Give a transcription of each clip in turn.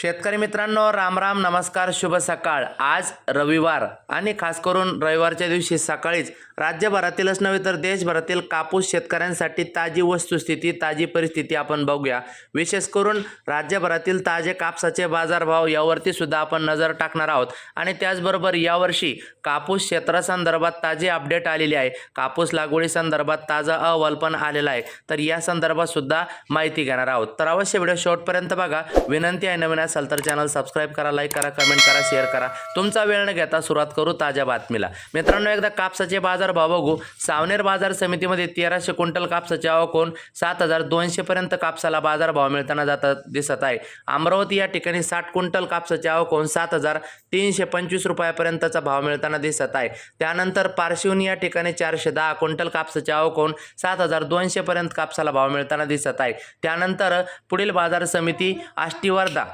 शेतकरी मित्रांनो राम राम नमस्कार शुभ सकाळ. आज रविवार आणि खास करून रविवारच्या दिवशी सकाळीच राज्यभरातीलच नव्हे तर देशभरातील कापूस शेतकऱ्यांसाठी ताजी वस्तुस्थिती ताजी परिस्थिती आपण बघूया. विशेष करून राज्यभरातील ताजे कापसाचे बाजारभाव यावरती सुद्धा आपण नजर टाकणार आहोत. आणि त्याचबरोबर यावर्षी कापूस क्षेत्रासंदर्भात ताजी अपडेट आलेली आहे. कापूस लागवडी संदर्भात ताजा अहवाल पण आलेला आहे. तर या संदर्भात सुद्धा माहिती घेणार आहोत. तर अवश्य व्हिडिओ शेवटपर्यंत बघा. विनंती आहे नवीन असाल तर चॅनल सबस्क्राईब करा लाईक करा कमेंट करा शेअर करा. तुमचा वेळ न घेता सुरुवात करू ताज्या बातमीला. मित्रांनो एकदा कापसाचे बाजार भाव बघू. सावनेर बाजार समितीमध्ये तेराशे क्विंटल कापसाचे आवकोन सात हजार दोनशेपर्यंत कापसाला बाजार भाव मिळताना जाता दिसत आहे. अमरावती या ठिकाणी साठ क्विंटल कापसाचे आवकोन सात हजार तीनशे पंचवीस रुपयापर्यंतचा भाव मिळताना दिसत आहे. त्यानंतर पारशिवनी या ठिकाणी चारशे दहा क्विंटल कापसाचे आवकोन सात हजार दोनशेपर्यंत कापसाला भाव मिळताना दिसत आहे. त्यानंतर पुढील बाजार समिती आष्टीवर्धा.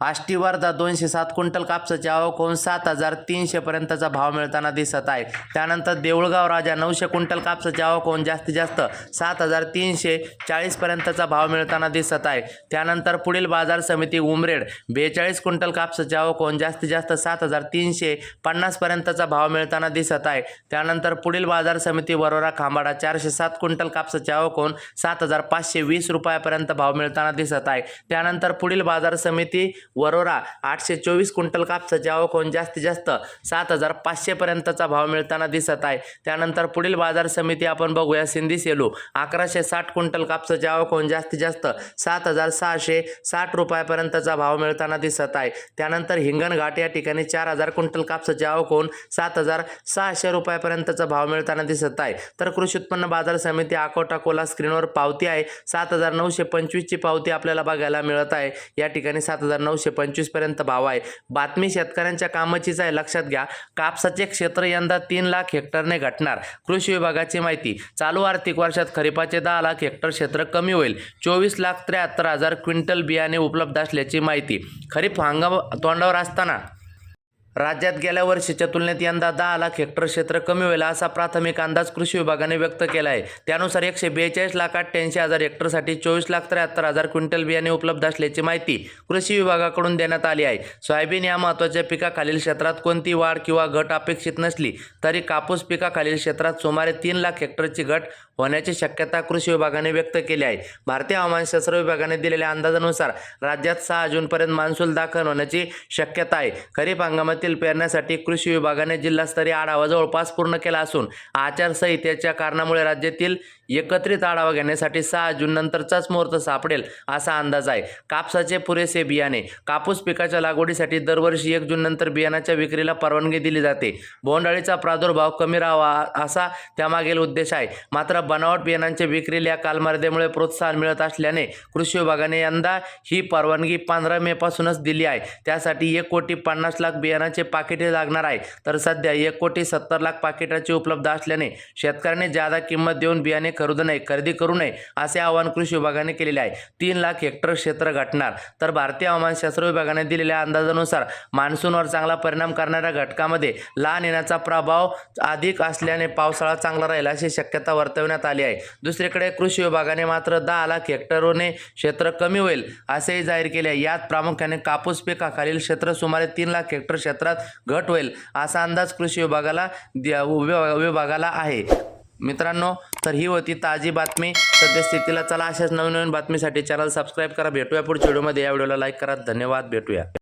आष्टी वर्धा दोनशे सात क्विंटल कापसाची आवक होऊन सात हजार तीनशेपर्यंतचा भाव मिळताना दिसत आहे. त्यानंतर देऊळगाव राजा नऊशे क्विंटल कापसाची आवक होऊन जास्तीत जास्त सात हजार तीनशे चाळीसपर्यंतचा भाव मिळताना दिसत आहे. त्यानंतर पुढील बाजार समिती उमरेड बेचाळीस क्विंटल कापसाची आवक होऊन जास्तीत जास्त सात हजार तीनशे पन्नासपर्यंतचा भाव मिळताना दिसत आहे. त्यानंतर पुढील बाजार समिती वरोरा खांबाडा चारशे सात क्विंटल कापसाची आवक होऊन सात हजार पाचशे वीस रुपयापर्यंत भाव मिळताना दिसत आहे. त्यानंतर पुढील बाजार समिती वरोरा आठशे चोवीस क्विंटल कापसाचे आवक होऊन जास्तीत जास्त सात हजार पाचशेपर्यंतचा भाव मिळताना दिसत आहे. त्यानंतर पुढील बाजार समिती आपण बघूया सिंधी सेलू. अकराशे साठ क्विंटल कापसाचे आवक होऊन जास्तीत जास्त सात हजार सहाशे साठ रुपयापर्यंतचा भाव मिळताना दिसत आहे. त्यानंतर हिंगणघाट या ठिकाणी चार हजार क्विंटल कापसाचे आवक होऊन सात हजार सहाशे रुपयापर्यंतचा भाव मिळताना दिसत आहे. तर कृषी उत्पन्न बाजार समिती अकोटा कोला स्क्रीनवर पावती आहे. सात हजार नऊशे पंचवीसची पावती आपल्याला बघायला मिळत आहे. या ठिकाणी सात हजार नऊशे पंचवीसपर्यंत भाव आहे. बातमी शेतकऱ्यांच्या कामाचीच आहे लक्षात घ्या. कापसाचे क्षेत्र यंदा तीन लाख हेक्टरने घटणार. कृषी विभागाची माहिती. चालू आर्थिक वर्षात खरीपाचे दहा लाख हेक्टर क्षेत्र कमी होईल. चोवीस लाख त्र्याहत्तर हजार क्विंटल बियाणे उपलब्ध असल्याची माहिती. खरीप हंगाम तोंडावर असताना राज्यात गेल्या वर्षीच्या तुलनेत यंदा दहा लाख हेक्टर क्षेत्र कमी होईल असा प्राथमिक अंदाज कृषी विभागाने व्यक्त केला आहे त्यानुसार एकशे बेचाळीस लाख अठ्ठ्याऐंशी हजार हेक्टरसाठी चोवीस लाख त्र्याहत्तर हजार क्विंटल बियाणे उपलब्ध असल्याची माहिती कृषी विभागाकडून देण्यात आली आहे. सोयाबीन या महत्त्वाच्या पिकाखालील क्षेत्रात कोणती वाढ किंवा घट अपेक्षित नसली तरी कापूस पिकाखालील क्षेत्रात सुमारे तीन लाख हेक्टरची घट होण्याची शक्यता कृषी विभागाने व्यक्त केली आहे. भारतीय हवामानशास्त्र विभागाने दिलेल्या अंदाजानुसार राज्यात सहा जूनपर्यंत मान्सून दाखल होण्याची शक्यता आहे. खरीप हंगामातील पेरण्यासाठी कृषी विभागाने जिल्हास्तरीय आढावा जवळपास पूर्ण केला असून आचारसंहितेच्या कारणामुळे राज्यातील एकत्रित आढावा घेण्यासाठी सहा जून नंतरचाच मुहूर्त सापडेल असा अंदाज आहे. कापसाचे पुरेसे बियाणे कापूस पिकाच्या लागवडीसाठी दरवर्षी एक जून नंतर बियाणाच्या विक्रीला परवानगी दिली जाते. बोंडाळीचा प्रादुर्भाव कमी राहावा असा त्यामागील उद्देश आहे. मात्र बनावट बियाणांच्या विक्रीला कालमर्यादेमुळे प्रोत्साहन मिळत असल्याने कृषी विभागाने यंदा ही परवानगी पंधरा मे पासूनच दिली आहे. त्यासाठी एक कोटी पन्नास लाख बियाणांचे पाकिटे लागणार आहे. तर सध्या एक कोटी सत्तर लाख पाकिटाची उपलब्ध असल्याने शेतकऱ्यांनी जादा किंमत देऊन बियाणे खरेदी नये खरेदी करू नये असे आवाहन कृषी विभागाने केलेले आहे. तीन लाख हेक्टर क्षेत्र गाठणार. तर भारतीय हवामानशास्त्र विभागाने दिलेल्या अंदाजानुसार मान्सूनवर चांगला परिणाम करणाऱ्या घटकामध्ये लहान येण्याचा प्रभाव अधिक असल्याने पावसाळा चांगला राहील अशी शक्यता वर्तवण्यात आली आहे. दुसरीकडे कृषी विभागाने मात्र दहा लाख हेक्टरने क्षेत्र कमी होईल असेही जाहीर केले आहे. यात प्रामुख्याने कापूस पिकाखालील क्षेत्र सुमारे तीन लाख हेक्टर क्षेत्रात घट होईल असा अंदाज कृषी विभागाला द्या- विभागाला आहे. मित्रांनो तर ही होती ताजी बातमी. सद्यस्थितीला चला अशाच नवीन नवीन बातमीसाठी चॅनल सबस्क्राईब करा. भेटूया पुढच्या व्हिडिओमध्ये. या व्हिडिओला लाईक करा. धन्यवाद. भेटूया.